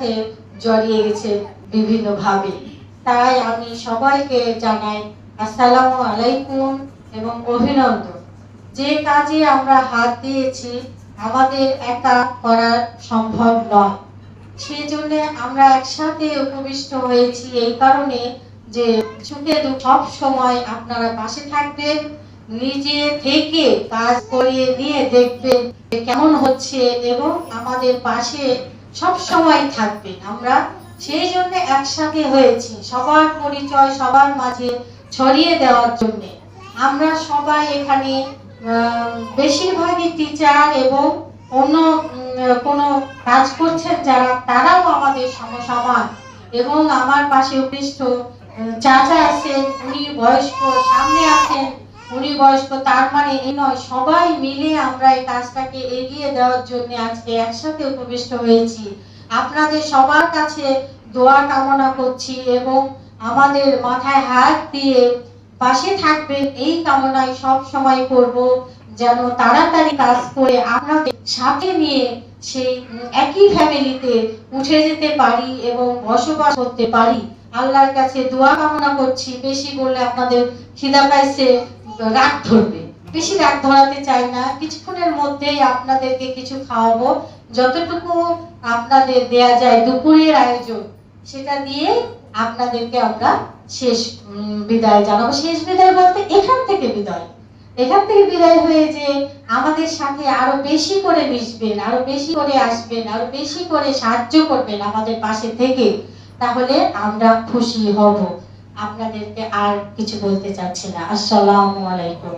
সাথে জড়িয়ে গেছে বিভিন্নভাবে। তাই আমি সবাইকে জানাই আসসালামু আলাইকুম এবং অভিনন্দন। যে কাজে আমরা হাত দিয়েছি, আমাদের একা করা সম্ভব নয়। সেই জন্য আমরা একসাথে উপবিষ্ট হয়েছি এই কারণে যে সুখে সব সময় আপনারা পাশে থাকবেন, নিজে থেকে কাজ করিয়ে নিয়ে দেখবেন কেমন হচ্ছে এবং আমাদের পাশে সব সময় থাকবেন আমরা সেই জন্য একসাথে হয়েছি, সবার পরিচয় সবার মাঝে ছড়িয়ে দেওয়ার জন্য। আমরা সবাই এখানে বেশিরভাগই টিচার এবং অন্য কোনো কাজ করছেন যারা, তারাও আমাদের সমসমান এবং আমার পাশে উপৃষ্ট চাচা আছেন, উনি বয়স্ক, সামনে আছেন উনি বয়স্ক তার মানে এই নয়, সবাই মিলে আমরা এই কাজটাকে এগিয়ে দেওয়ার জন্য আজকে একসাথে উপবিষ্ট হয়েছি। আপনাদের সবার কাছে দোয়া কামনা করছি এবং আমাদের মাথায় হাত দিয়ে পাশে থাকবেন, এই কামনাই সব সময় করব যেন তাড়াতাড়ি কাজ করে আপনাদের সাথে নিয়ে সেই একই ফ্যামিলিতে উঠে যেতে পারি এবং বসবাস করতে পারি। আল্লাহর কাছে দোয়া কামনা করছি। বেশি বললে আপনাদের খিদা পাইছে। রাগ ধরবে। বেশি রাগ ধরাতে চাই না। কিছুক্ষণের মধ্যেই আপনাদেরকে কিছু খাওয়াবো। যতটুকু আপনাদের দেয়া যায় দুপুরের আয়োজন, সেটা দিয়ে আপনাদেরকে আমরা শেষ বিদায় জানাব। শেষ বিদায় বলতে এখান থেকে বিদায়। এখান থেকে বিদায় হয়ে যে আমাদের সাথে আরও বেশি করে মিশবেন, আরও বেশি করে আসবেন, আরও বেশি করে সাহায্য করবেন আমাদের পাশে থেকে, তাহলে আমরা খুশি হব। আপনাদেরকে আর কিছু বলতে চাচ্ছি না। আসসালামু আলাইকুম।